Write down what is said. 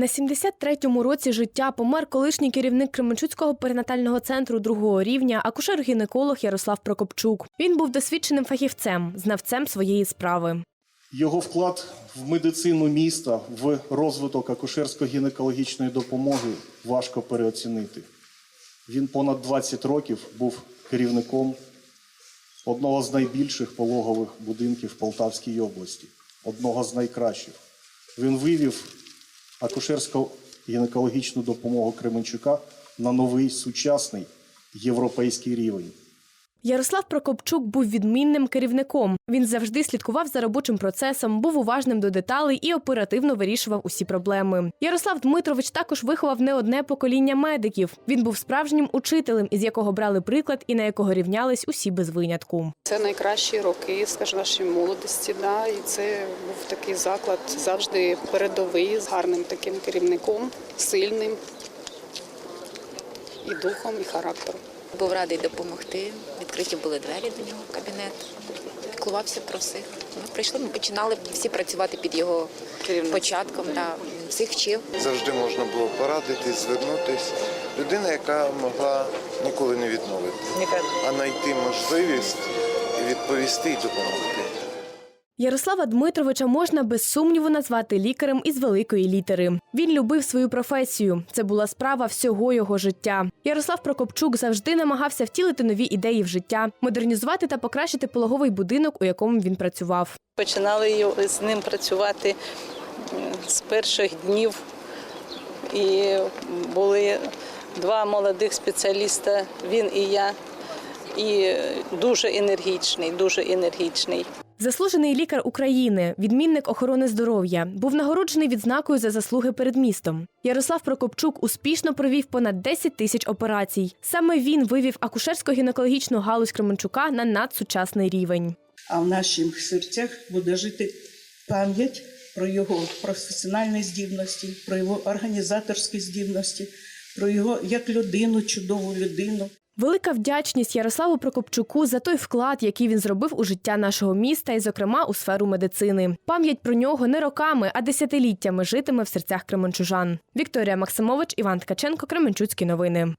На 73-му році життя помер колишній керівник Кременчуцького перинатального центру другого рівня, акушер-гінеколог Ярослав Прокопчук. Він був досвідченим фахівцем, знавцем своєї справи. Його вклад в медицину міста, в розвиток акушерсько-гінекологічної допомоги важко переоцінити. Він понад 20 років був керівником одного з найбільших пологових будинків в Полтавській області, одного з найкращих. Він вивів акушерсько-гінекологічну допомогу Кременчука на новий сучасний європейський рівень. Ярослав Прокопчук був відмінним керівником. Він завжди слідкував за робочим процесом, був уважним до деталей і оперативно вирішував усі проблеми. Ярослав Дмитрович також виховав не одне покоління медиків. Він був справжнім учителем, із якого брали приклад і на якого рівнялись усі без винятку. Це найкращі роки, скажімо, нашої молодості. Да, і це був такий заклад завжди передовий, з гарним таким керівником, сильним і духом, і характером. Був радий допомогти. Відкриті були двері до нього в кабінет. Піклувався про всіх. Ми прийшли, ми починали всі працювати під його початком. Да. Всіх вчив. Завжди можна було порадитись, звернутись. Людина, яка могла ніколи не відмовити, а знайти можливість відповісти і допомогти. Ярослава Дмитровича можна без сумніву назвати лікарем із великої літери. Він любив свою професію. Це була справа всього його життя. Ярослав Прокопчук завжди намагався втілити нові ідеї в життя, модернізувати та покращити пологовий будинок, у якому він працював. Починали з ним працювати з перших днів. І були два молодих спеціаліста, він і я. І дуже енергічний, дуже енергічний. Заслужений лікар України, відмінник охорони здоров'я, був нагороджений відзнакою за заслуги перед містом. Ярослав Прокопчук успішно провів понад 10 тисяч операцій. Саме він вивів акушерсько-гінекологічну галузь Кременчука на надсучасний рівень. а в наших серцях буде жити пам'ять про його професіональні здібності, про його організаторські здібності, про його як людину, чудову людину. Велика вдячність Ярославу Прокопчуку за той вклад, який він зробив у життя нашого міста, і, зокрема, у сферу медицини. Пам'ять про нього не роками, а десятиліттями житиме в серцях кременчужан. Вікторія Максимович, Іван Ткаченко, Кременчуцькі новини.